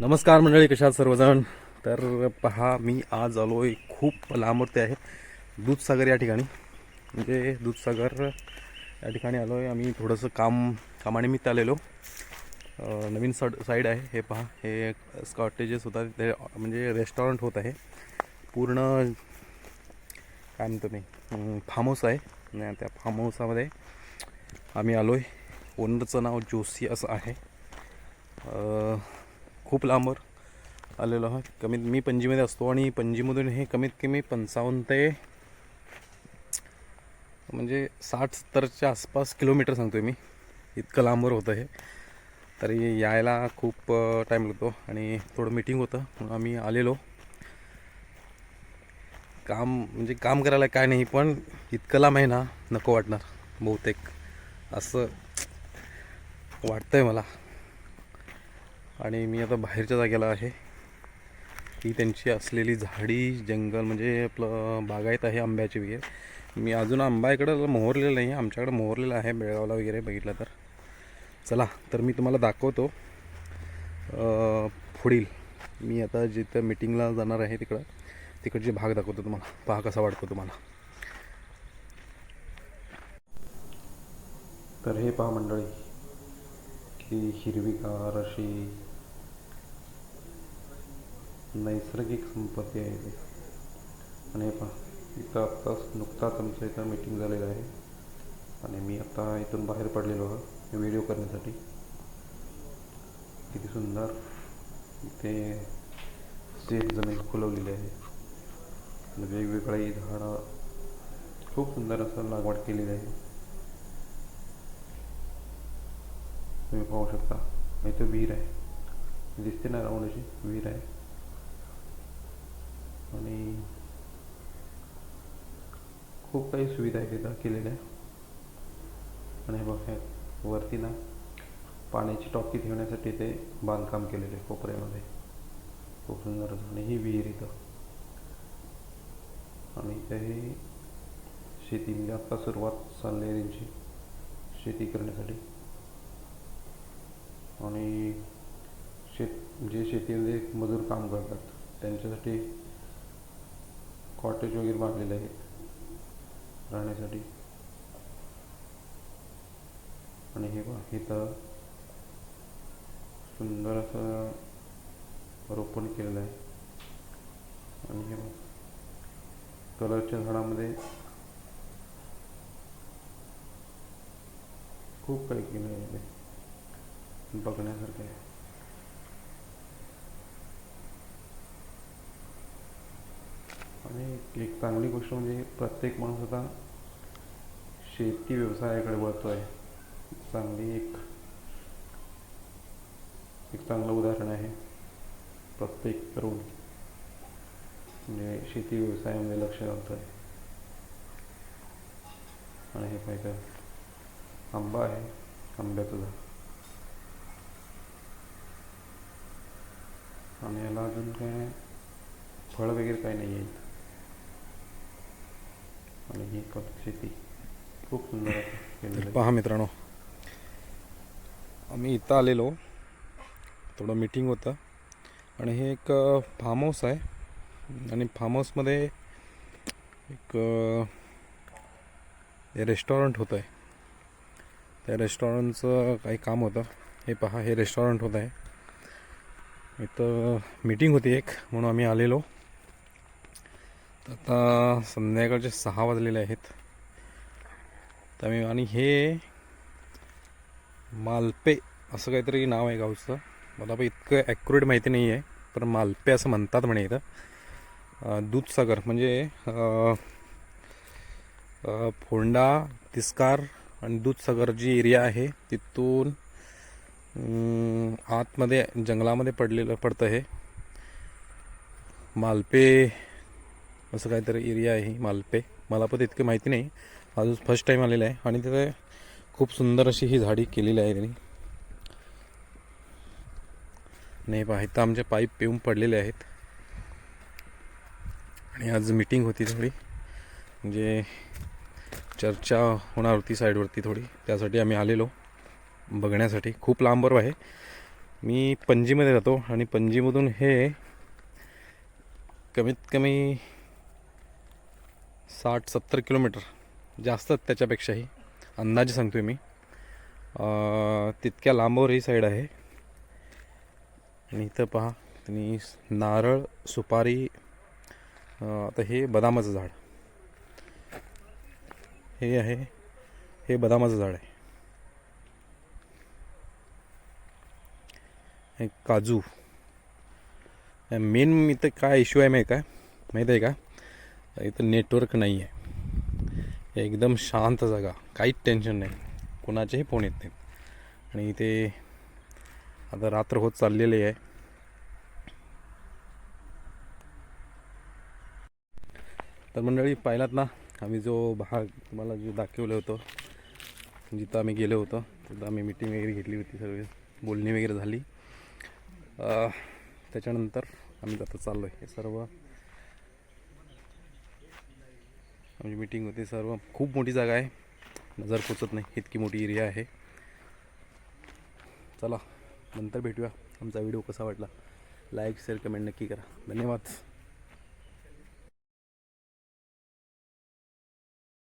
नमस्कार मंडळी कशात सर्वजण? तर पहा मी आज आलो आहे खूप लांबवरती आहे दूधसागर या ठिकाणी. म्हणजे दूधसागर या ठिकाणी आलो आहे आम्ही थोडंसं काम कामानिमित्त आलेलो. नवीन साड साईड आहे. हे पहा हे स्कॉटेजेस होतात. ते म्हणजे रेस्टॉरंट होत आहे. पूर्ण काय म्हणतो मी फार्म हाऊस आहे. त्या फार्म हाऊसामध्ये आम्ही आलो आहे ओनरचं नाव जोशी असं आहे. खूप लांबवर आलेलो आहोत. कमीत मी पणजीमध्ये असतो आणि पणजीमधून हे कमीत कमी पंचावन्न ते म्हणजे साठ सत्तरच्या आसपास किलोमीटर सांगतोय मी. इतकं लांबवर होतं हे. तरी यायला खूप टाईम लागतो आणि थोडं मिटिंग होतं. म्हणून आम्ही आलेलो. काम म्हणजे काम करायला काय नाही पण इतकं लांब आहे ना नको वाटणार बहुतेक. असं वाटतंय मला. आणि मी आता बाहेरच्या जागेला आहे. ही त्यांची असलेली झाडी जंगल म्हणजे आपलं बागायत आहे आंब्याची वगैरे. मी अजून आंबा इकडं मोहरलेला नाही आहे आमच्याकडे मोहरलेला आहे बेळगावला वगैरे बघितलं तर. चला तर मी तुम्हाला दाखवतो. पुढील. मी आता जिथं मिटिंगला जाणार आहे तिकडं तिकडचे भाग दाखवतो तुम्हाला. पहा कसा वाटतो तुम्हाला? तर हे पहा मंडळी की हिरवीगार अशी नैसर्गिक संपत्ती आहे ती. आणि हे पहा इथं आत्ताच नुकताच आमचं इथं मीटिंग झालेलं आहे. आणि मी आता इथून बाहेर पडलेलो आहे व्हिडिओ करण्यासाठी. किती सुंदर. इथे शेत जमीन खुलवलेली आहे. आणि वेगवेगळी झाडं. खूप सुंदर असं लागवड केलेली आहे. तुम्ही पाहू शकता इथं विहीर आहे. दिसते ना राऊंड अशी विहीर आहे. आणि खूप काही सुविधा आहेत तिथं केलेल्या आणि हे बघा वरती ना पाण्याची टॉकी ठेवण्यासाठी ते बांधकाम केलेले आहे कोपऱ्यामध्ये. खूप सुंदर आणि ही विहीर इथं. आणि इथे शेती म्हणजे आत्ता सुरुवात चालली आहे त्यांची शेती करण्यासाठी. आणि शेत जे शेतीमध्ये मजूर काम करतात त्यांच्यासाठी कॉटेज वगैरे बांधलेले आहे. राहण्यासाठी. आणि हे बघ इथं सुंदर असं रोपण केलेलं आहे. आणि हे बघ कलरच्या झाडामध्ये खूप काही केलं आहे. बघण्यासारखं आहे. आणि एक चांगली गोष्ट म्हणजे प्रत्येक माणूस आता शेती व्यवसायाकडे वळतो आहे चांगली एक एक चांगलं उदाहरण आहे. प्रत्येक तरुण म्हणजे शेती व्यवसायामध्ये लक्ष घालतो आहे आणि हे पाहिजे आंबा आहे आंब्याचं झाड. आणि याला अजून काय फळ वगैरे काही नाही येईल आणि ही शेती खूप सुंदर पहा मित्रांनो आम्ही इथं आलेलो. थोडं मीटिंग होतं. आणि हे एक फार्म हाऊस आहे. आणि फार्म हाऊसमध्ये एक हे रेस्टॉरंट होतं आहे त्या रेस्टॉरंटचं काही काम होतं. हे पहा हे रेस्टॉरंट होतं आहे इथं मीटिंग होती एक म्हणून आम्ही आलेलो. आता संध्याकाळचे सहा वाजलेले आहेत. तर मी आणि हे मालपे असं काहीतरी नाव आहे गावचं. मला पण इतकं ॲक्युरेट माहिती नाही आहे पण मालपे असं म्हणतात म्हणे इथं. दूधसागर म्हणजे फोंडा तिस्कार आणि दूधसागर जी एरिया आहे तिथून आतमध्ये जंगलामध्ये पडलेलं पडतं हे. मालपे असं काहीतरी एरिया आहे ही मालपे. मला पण इतकं माहिती नाही. अजून फर्स्ट टाईम आलेलं आहे. आणि तिथे खूप सुंदर अशी ही झाडी केलेली आहे त्यांनी. नाही पहा इथं आमचे पाईप पिऊन पडलेले आहेत. आणि आज मीटिंग होती थोडी. म्हणजे चर्चा होणार होती साईडवरती थोडी. त्यासाठी आम्ही आलेलो. बघण्यासाठी. खूप लांबवर आहे. मी पणजीमध्ये राहतो आणि पणजीमधून हे कमीत कमी साठ सत्तर किलोमीटर जास्त त्याच्यापेक्षाही अंदाजे सांगतोय मी. तितक्या लांबवर ही साईड आहे. आणि इथं पहा आणि नारळ सुपारी आता हे बदामाचं झाड. हे आहे हे बदामाचं झाड आहे. हे काजू. मेन इथं काय इश्यू आहे माहीत आहे माहीत आहे का? इथं नेटवर्क नाही आहे एकदम शांत जागा. काहीच टेन्शन नाही. कोणाचेही फोन येत नाहीत. आणि इथे आता रात्र होत चाललेली आहे. तर मंडळी पाहिलात ना आम्ही जो भाग तुम्हाला जो दाखवलं होतं जिथं आम्ही गेलो होतो तिथं आम्ही मिटिंग वगैरे घेतली होती सर्व बोलणी वगैरे झाली. त्याच्यानंतर आम्ही आता चाललो आहे हे सर्व आमची मीटिंग होते सर्व. खूप मोठी जागा आहे. नजर पोचत नाही. इतकी मोठी एरिया आहे. चला नंतर भेटूया. आमचा व्हिडिओ कसा वाटला? लाईक शेअर कमेंट नक्की करा. धन्यवाद.